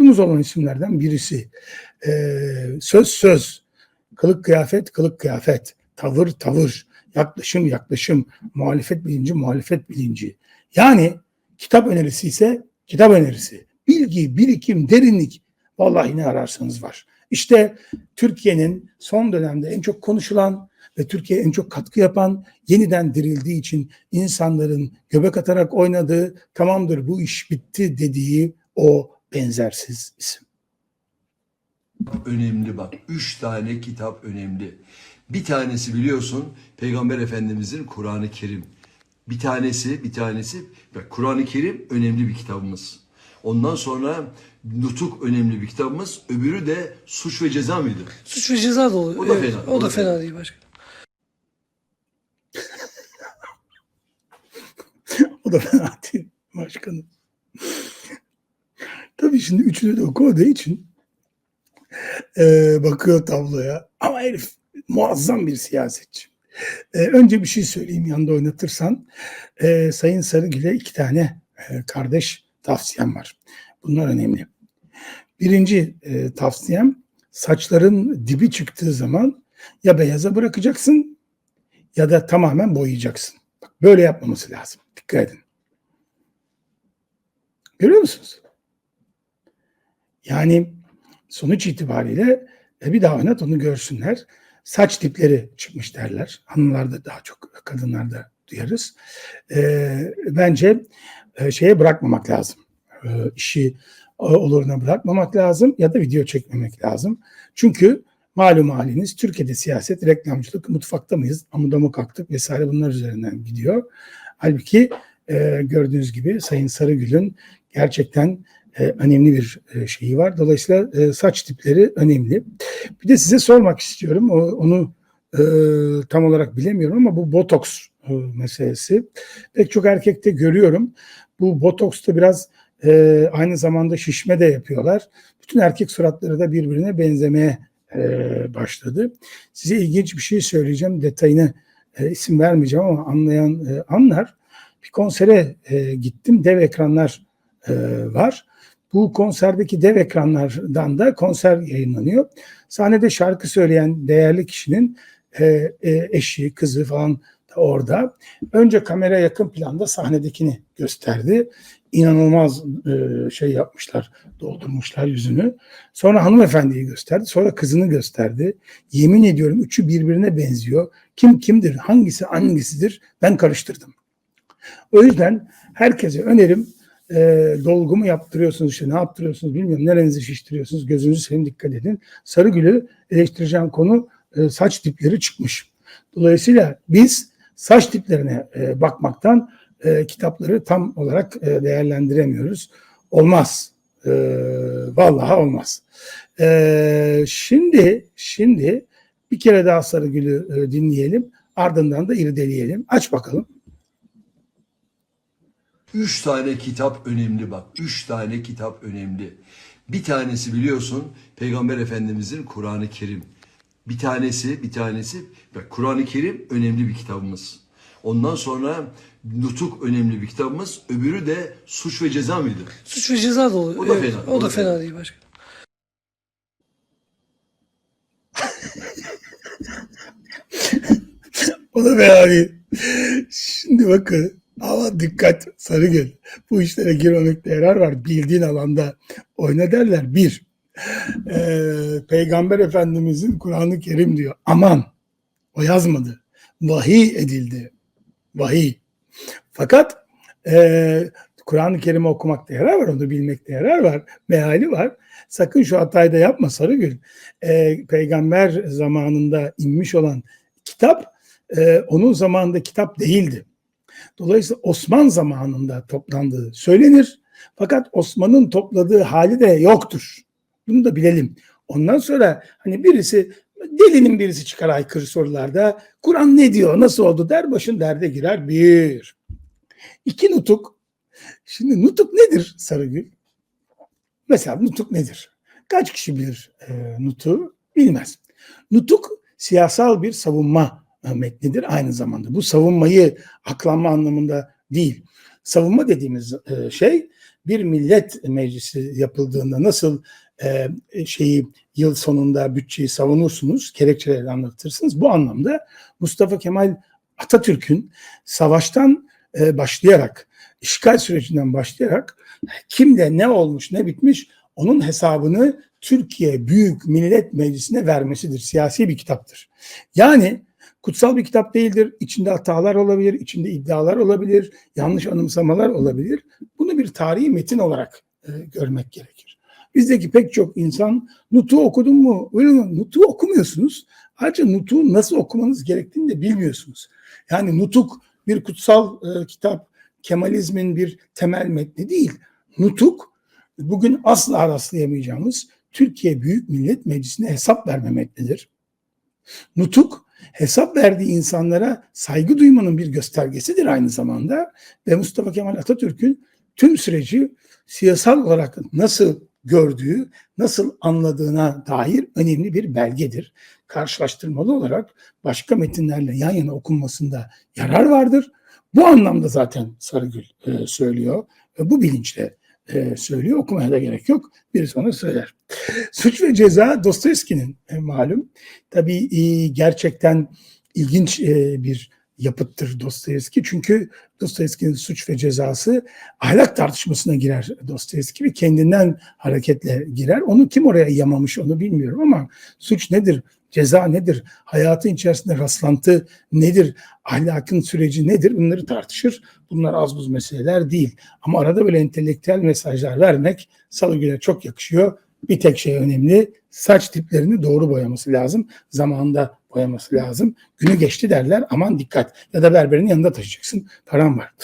umudumuz olan isimlerden birisi. Ee, söz söz, kılık kıyafet kılık kıyafet, tavır tavır, yaklaşım yaklaşım, muhalefet bilinci muhalefet bilinci. Yani kitap önerisi ise kitap önerisi. Bilgi, birikim, derinlik vallahi ne ararsanız var. İşte Türkiye'nin son dönemde en çok konuşulan ve Türkiye'ye en çok katkı yapan, yeniden dirildiği için insanların göbek atarak oynadığı, tamamdır bu iş bitti dediği o benzersiz isim. önemli bak. Üç tane kitap önemli. Bir tanesi biliyorsun Peygamber Efendimizin Kur'an-ı Kerim. Bir tanesi, bir tanesi bak Kur'an-ı Kerim önemli bir kitabımız. Ondan sonra Nutuk önemli bir kitabımız. Öbürü de Suç ve Ceza mıydı? Suç ve ceza da oluyor. O da Evet, fena, O, o da da fena fena. değil başkanım. O da fena değil başkanım. Tabii şimdi üçünü de okumadığı için eee, bakıyor tabloya. Ama herif muazzam bir siyasetçi. Eee, önce bir şey söyleyeyim yanında oynatırsan. Eee, Sayın Sarıgül'e iki tane eee, kardeş tavsiyem var. Bunlar önemli. Birinci eee, tavsiyem saçların dibi çıktığı zaman ya beyaza bırakacaksın ya da tamamen boyayacaksın. Bak, böyle yapmaması lazım. Dikkat edin. Görüyor musunuz? Yani sonuç itibariyle e, bir daha oynat onu görsünler. Saç dipleri çıkmış derler. Hanımlarda daha çok kadınlarda duyarız. E, bence e, şeye bırakmamak lazım. E, işi e, oluruna bırakmamak lazım ya da video çekmemek lazım. Çünkü malum haliniz Türkiye'de siyaset, reklamcılık, mutfakta mıyız, amuda mı kalktık vesaire bunlar üzerinden gidiyor. Halbuki e, gördüğünüz gibi Sayın Sarıgül'ün gerçekten e, önemli bir e, şeyi var. Dolayısıyla e, saç tipleri önemli. Bir de size sormak istiyorum. Onu tam olarak bilemiyorum ama bu botoks meselesi. Pek çok erkekte görüyorum. Bu botoksta biraz aynı zamanda şişme de yapıyorlar. Bütün erkek suratları da birbirine benzemeye başladı. Size ilginç bir şey söyleyeceğim. Detayını isim vermeyeceğim ama anlayan anlar. Bir konsere gittim. Dev ekranlar e, var. Bu konserdeki dev ekranlardan da konser yayınlanıyor. Sahnede şarkı söyleyen değerli kişinin e, e, eşi, kızı falan da orada. Önce kamera yakın planda sahnedekini gösterdi. İnanılmaz e, şey yapmışlar, doldurmuşlar yüzünü. Sonra hanımefendiyi gösterdi, sonra kızını gösterdi. Yemin ediyorum üçü birbirine benziyor. Kim kimdir, hangisi hangisidir ben karıştırdım. O yüzden herkese önerim e, dolgu mu yaptırıyorsunuz işte ne yaptırıyorsunuz bilmiyorum nerenizi şiştiriyorsunuz gözünüzü seveyim dikkat edin. Sarıgül'ü eleştireceğim konu e, saç dipleri çıkmış. Dolayısıyla biz saç diplerine e, bakmaktan e, kitapları tam olarak e, değerlendiremiyoruz. Olmaz. E, vallahi olmaz. E, şimdi şimdi bir kere daha Sarıgül'ü e, dinleyelim. Ardından da irdeleyelim. Aç bakalım. Üç tane kitap önemli bak. Üç tane kitap önemli. Bir tanesi biliyorsun Peygamber Efendimizin Kur'an-ı Kerim. Bir tanesi, bir tanesi bak Kur'an-ı Kerim önemli bir kitabımız. Ondan sonra Nutuk önemli bir kitabımız. Öbürü de Suç ve Ceza mıydı? Suç ve ceza da oluyor. O da Evet, fena, O, o da da fena fena. değil başkanım. O da fena değil. Şimdi bakın ama dikkat Sarıgül. Bu işlere girmemekte yarar var. Bildiğin alanda oyna derler. Bir, eee, Peygamber Efendimizin Kur'an-ı Kerim diyor. Aman o yazmadı. Vahiy edildi. Vahiy. Fakat eee Kur'an-ı Kerim'i okumakta yarar var. Onu bilmekte yarar var. Meali var. Sakın şu hatayı da yapma Sarıgül. Eee peygamber zamanında inmiş olan kitap e, onun zamanında kitap değildi. Dolayısıyla Osman zamanında toplandığı söylenir. Fakat Osman'ın topladığı hali de yoktur. Bunu da bilelim. Ondan sonra hani birisi delinin birisi çıkar aykırı sorularda Kur'an ne diyor nasıl oldu der başın derde girer bir. İki nutuk. Şimdi nutuk nedir Sarıgül? Mesela nutuk nedir? Kaç kişi bilir e, nutuğu? Bilmez. Nutuk siyasal bir savunma metnidir aynı zamanda. Bu savunmayı aklanma anlamında değil. savunma dediğimiz e, şey bir millet meclisi yapıldığında nasıl e, şeyi yıl sonunda bütçeyi savunursunuz, gerekçeleri anlatırsınız. Bu anlamda Mustafa Kemal Atatürk'ün savaştan e, başlayarak, işgal sürecinden başlayarak kimde ne olmuş ne bitmiş onun hesabını Türkiye Büyük Millet Meclisi'ne vermesidir. Siyasi bir kitaptır. Yani kutsal bir kitap değildir. İçinde hatalar olabilir, içinde iddialar olabilir, yanlış anımsamalar olabilir. Bunu bir tarihi metin olarak e, görmek gerekir. Bizdeki pek çok insan Nutuk'u okudun mu? Öyle mi? Nutuk'u okumuyorsunuz. Ayrıca Nutuk'u nasıl okumanız gerektiğini de bilmiyorsunuz. Yani Nutuk bir kutsal e, kitap, Kemalizmin bir temel metni değil. Nutuk bugün asla rastlayamayacağımız Türkiye Büyük Millet Meclisi'ne hesap verme metnidir. Nutuk hesap verdiği insanlara saygı duymanın bir göstergesidir aynı zamanda ve Mustafa Kemal Atatürk'ün tüm süreci siyasal olarak nasıl gördüğü, nasıl anladığına dair önemli bir belgedir. Karşılaştırmalı olarak başka metinlerle yan yana okunmasında yarar vardır. Bu anlamda zaten Sarıgül e, söylüyor ve bu bilinçle e, söylüyor. Okumaya da gerek yok. Biri sonra söyler. Suç ve Ceza Dostoyevski'nin e, malum. Tabii e, gerçekten ilginç bir yapıttır Dostoyevski. Çünkü Dostoyevski'nin suç ve cezası ahlak tartışmasına girer Dostoyevski ve kendinden hareketle girer. Onu kim oraya yamamış onu bilmiyorum ama suç nedir? Ceza nedir? Hayatın içerisinde rastlantı nedir? Ahlakın süreci nedir? Bunları tartışır. Bunlar az buz meseleler değil. Ama arada böyle entelektüel mesajlar vermek Salıgül'e çok yakışıyor. Bir tek şey önemli. Saç tiplerini doğru boyaması lazım. Zamanında boyaması lazım. Günü geçti derler aman dikkat. Ya da berberin yanında taşıyacaksın. Param var.